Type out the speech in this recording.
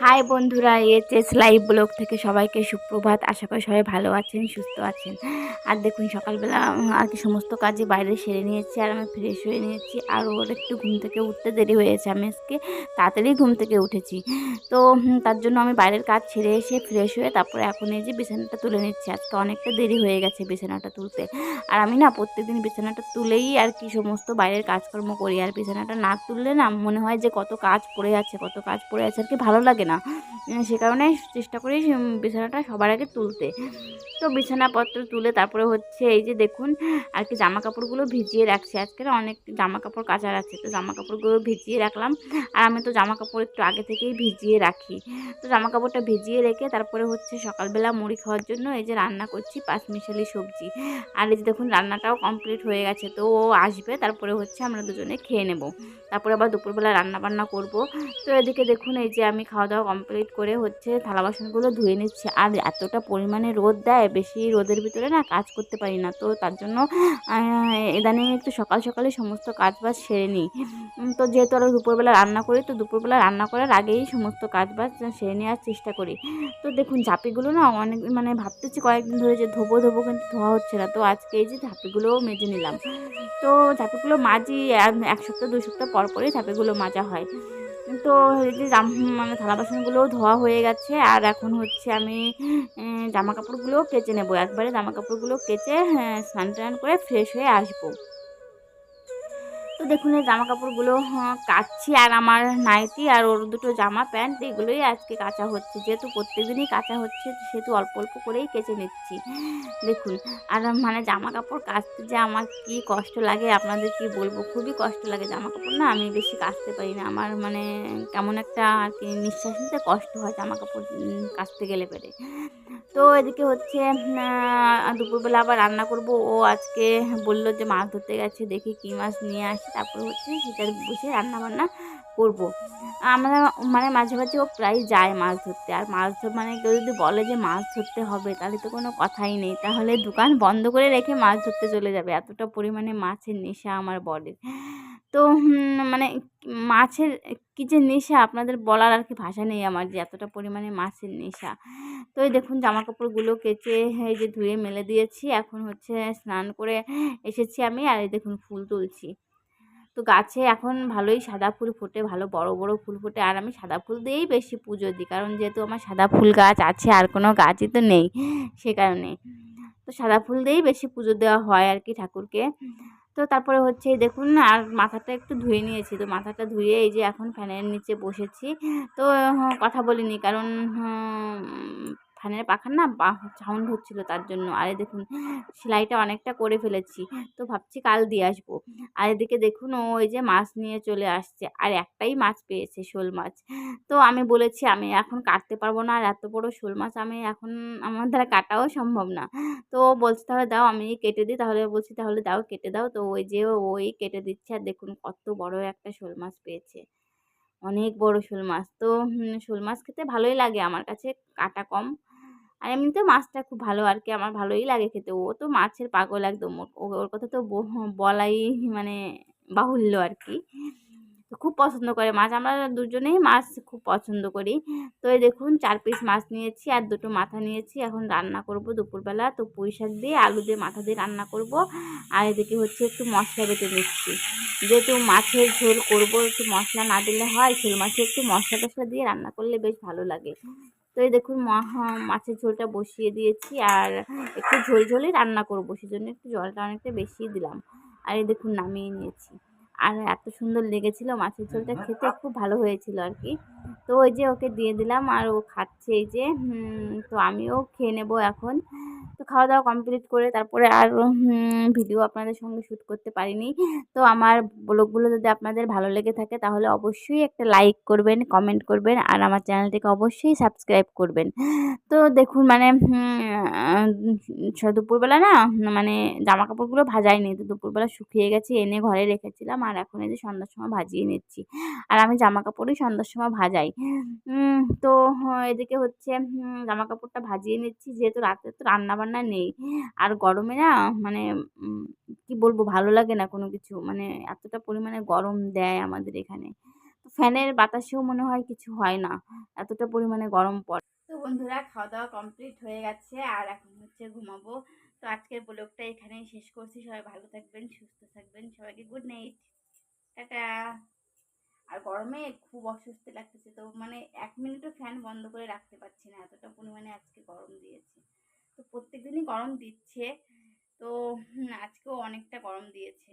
High বন্ধুরা HS live blog থেকে সবাইকে সুপ্রভাত। আশা করি সবাই ভালো আছেন, সুস্থ আছেন। আর দেখুন, সকালবেলা আর কি সমস্ত কাজে বাইরে সেরে নিয়েছি আর আমি ফ্রেশ হয়ে নিয়েছি। আর ওর একটু ঘুম থেকে উঠতে দেরি হয়েছে আমি আজকে। তাড়াতাড়ি ঘুম থেকে উঠেছি। তো তার জন্য আমি বাইরের কাজ ছেড়ে এসে ফ্রেশ হয়ে তারপরে এখন এই যে বিছানাটা তুলে নিচ্ছি। আজকে অনেকটা দেরি হয়ে গেছে বিছানাটা তুলতে। আর আমি না প্রত্যেকদিন বিছানাটা তুলেই আর কি সমস্ত বাইরের কাজকর্ম করি। আর বিছানাটা না তুললে না মনে হয় যে কত কাজ পড়ে আছে, কত কাজ পড়ে আছে আর কি ভালো লাগে না। সে কারণে চেষ্টা করি বিছানাটা সবার আগে তুলতে। তো বিছানাপত্র তুলে তারপরে হচ্ছে এই যে দেখুন, আর কি জামা কাপড়গুলো ভিজিয়ে রাখছি। আজকের অনেক জামা কাপড় কাচার আছে, তো জামা কাপড়গুলো ভিজিয়ে রাখলাম। আর আমি তো জামা কাপড় একটু আগে থেকেই ভিজিয়ে রাখি। তো জামা কাপড়টা ভিজিয়ে রেখে তারপরে হচ্ছে সকালবেলা মুড়ি খাওয়ার জন্য এই যে রান্না করছি পাঁচমিশালি সবজি। আর এই যে দেখুন, রান্নাটাও কমপ্লিট হয়ে গেছে, তো ও আসবে, তারপরে হচ্ছে আমরা দুজনে খেয়ে নেব। তারপরে আবার দুপুরবেলা রান্না বান্না করব। তো এদিকে দেখুন, এই যে আমি খাওয়া দাওয়া কমপ্লিট করে হচ্ছে থালা বাসনগুলো ধুয়ে নিচ্ছি। আর এতটা পরিমাণে রোদ দেয়, বেশি রোদের ভিতরে না কাজ করতে পারি না। তো তার জন্য ইদানিং একটু সকাল সকালে সমস্ত কাজ বাজ সেরে নিই। তো যেহেতু আরও দুপুরবেলা রান্না করি, তো দুপুরবেলা রান্না করার আগেই সমস্ত কাজ বাজ সেরে নেওয়ার চেষ্টা করি। তো দেখুন, ঝাঁপিগুলো না অনেক মানে ভাবতেছি কয়েকদিন ধরে যে ধোবো ধোবো কিন্তু ধোয়া হচ্ছে না। তো আজকে এই যে ঝাঁপিগুলোও মেজে নিলাম। তো ঝাঁপিগুলো মাজি এক সপ্তাহ, দুই সপ্তাহ পর পরই ঝাঁপিগুলো মাজা হয়। তো যে জাম মানে থালা বাসনগুলোও ধোয়া হয়ে গেছে। আর এখন হচ্ছে আমি জামা কাপড়গুলোও কেচে নেব। একবারে জামা কাপড়গুলো কেচে হ্যাঁ, স্নান টান করে ফ্রেশ হয়ে আসব। তো দেখুন এই জামা কাপড়গুলো হ্যাঁ, কাচছি আর আমার নাইটি আর ওর দুটো জামা প্যান্ট এগুলোই আজকে কাচা হচ্ছে। যেহেতু প্রত্যেকদিনই কাচা হচ্ছে সেহেতু অল্প অল্প করেই কেচে নিচ্ছি। দেখুন আর মানে জামা কাপড় কাচতে যে আমার কি কষ্ট লাগে আপনাদের কি বলব? খুবই কষ্ট লাগে জামা কাপড় না আমি বেশি কাচতে পারি না। আমার মানে কেমন একটা আর কি নিঃশ্বাস নিতে কষ্ট হয় জামা কাপড় কাচতে গেলে পেরে। তো এদিকে হচ্ছে দুপুরবেলা আবার রান্না করব। ও আজকে বলল যে মাছ ধরতে গেছে দেখি কী মাছ নিয়ে আসি। তারপরে হচ্ছে সেটার বসে রান্না বান্না করব। আমরা মানে মাঝে মাঝে ও প্রায় যায় মাছ ধরতে। আর মাছ ধর মানে কেউ যদি বলে যে মাছ ধরতে হবে, তাহলে তো কোনো কথাই নেই। তাহলে দোকান বন্ধ করে রেখে মাছ ধরতে চলে যাবে। এতটা পরিমাণে মাছের নেশা আমার বডির তো মানে মাছের কী যে নেশা, আপনাদের বলার আর কি ভাষা নেই আমার যে এতটা পরিমাণে মাছের নেশা। তো এই দেখুন জামা কাপড়গুলো কেচে এই যে ধুয়ে মেলে দিয়েছি। এখন হচ্ছে স্নান করে এসেছি আমি। আর এই দেখুন ফুল তুলছি। তো গাছে এখন ভালোই সাদা ফুল ফোটে, ভালো বড় বড় ফুল ফোটে। আর আমি সাদা ফুল দিয়েই বেশি পুজো দিই, কারণ যেহেতু আমার সাদা ফুল গাছ আছে, আর কোনো গাছই তো নেই সে কারণে। তো সাদা ফুল দিয়েই বেশি পুজো দেওয়া হয় আর কি ঠাকুরকে। তো তারপরে হচ্ছে, দেখুন আর মাথাটা একটু ধুয়ে নিয়েছি। তো মাথাটা ধুয়ে এই যে এখন ফ্যানের নিচে বসেছি। তো কথা বলিনি, কারণ ফ্যানের পাখার না সাউন্ড হচ্ছিল তার জন্য। আর দেখুন, সেলাইটা অনেকটা করে ফেলেছি। তো ভাবছি কাল দিয়ে আসব। আর এদিকে দেখুন, ও ওই যে মাছ নিয়ে চলে আসছে। আর একটাই মাছ পেয়েছে, শোল মাছ। তো আমি বলেছি, আমি এখন কাটতে পারব না। আর এত বড় শোল মাছ, আমি এখন আমার দ্বারা কাটাও সম্ভব না। তো ও বলছে, তাহলে দাও, আমি কেটে দিই। তাহলে বলছি, তাহলে দাও, কেটে দাও। তো ওই যে ওই কেটে দিচ্ছে। আর দেখুন, কত বড় একটা শোল মাছ পেয়েছে। অনেক বড় শোল মাছ। তো শোল মাছ খেতে ভালোই লাগে। আমার কাছে কাটা কম। আর এমনিতে মাছটা খুব ভালো আর কি, আমার ভালোই লাগে খেতে। ও তো মাছের পাগল একদম, ওর কথা তো বলাই মানে বাহুল্য আর কি। তো খুব পছন্দ করে মাছ, আমরা দুজনেই মাছ খুব পছন্দ করি। তো এই দেখুন, চার পিস মাছ নিয়েছি আর দুটো মাথা নিয়েছি। এখন রান্না করব দুপুরবেলা, তো পুঁই শাক দিয়ে আলু দিয়ে মাথা দিয়ে রান্না করব। আর এদিকে হচ্ছে একটু মশলা বেটে নিচ্ছি। যেহেতু মাছের ঝোল করব, একটু মশলা না দিলে হয় ঝোল মাছে একটু মশলা টশলা দিয়ে রান্না করলে বেশ ভালো লাগে। তো এই দেখুন মাছের ঝোলটা বসিয়ে দিয়েছি আর একটু ঝোল ঝোলই রান্না করব। সেজন্য একটু জলটা অনেকটা বেশি দিলাম। আর এই দেখুন, নামিয়ে নিয়েছি। আর এত সুন্দর লেগেছিল মাছের ঝোলটা খেতে, খুব ভালো হয়েছিল আর কি। তো ওই যে ওকে দিয়ে দিলাম আর ও খাচ্ছে এই যে তো আমিও খেয়ে নেব এখন। খাওয়া দাওয়া কমপ্লিট করে তারপরে আর ভিডিও আপনাদের সঙ্গে শ্যুট করতে পারিনি। তো আমার ব্লগগুলো যদি আপনাদের ভালো লেগে থাকে তাহলে অবশ্যই একটা লাইক করবেন কমেন্ট করবেন আর আমার চ্যানেলটিকে অবশ্যই সাবস্ক্রাইব করবেন। তো দেখুন মানে দুপুরবেলা না মানে জামা কাপড়গুলো ভাজাই ভাজাইনি তো দুপুরবেলা শুকিয়ে গেছে, এনে ঘরে রেখেছিলাম আর এখন এই যে সন্ধ্যার সময় ভাজিয়ে নিচ্ছি। আর আমি জামা কাপড়ই সন্ধ্যার সময় ভাজাই। তো এদিকে হচ্ছে জামা কাপড়টা ভাজিয়ে নিচ্ছি। যেহেতু রাতে তো রান্না বান্না নেই। আর গরমে না মানে কি বলব ভালো লাগে না কোনো কিছু। মানে এতটা পরিমাণে গরম দেয় আমাদের এখানে। ফ্যানের বাতাসেও মনে হয় কিছু হয় না। এতটা পরিমাণে গরম পড়ে। তো বন্ধুরা খাওয়া দাওয়া কমপ্লিট হয়ে গেছে আর এখন হচ্ছে ঘুমাবো। তো আজকের ব্লগটা এখানেই শেষ করছি। সবাই ভালো থাকবেন, সুস্থ থাকবেন, সবাইকে গুড নাইট টাটা। আর গরমে খুব অস্বস্তি লাগতেছে। তো মানে এক মিনিটও ফ্যান বন্ধ করে রাখতে পারছি না। এতটা পরিমাণে আজকে গরম দিয়েছে। তো প্রত্যেক দিনই গরম দিচ্ছে। তো আজকেও অনেকটা গরম দিয়েছে।